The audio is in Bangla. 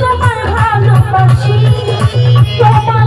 তোমার ভালোবাসি তোমার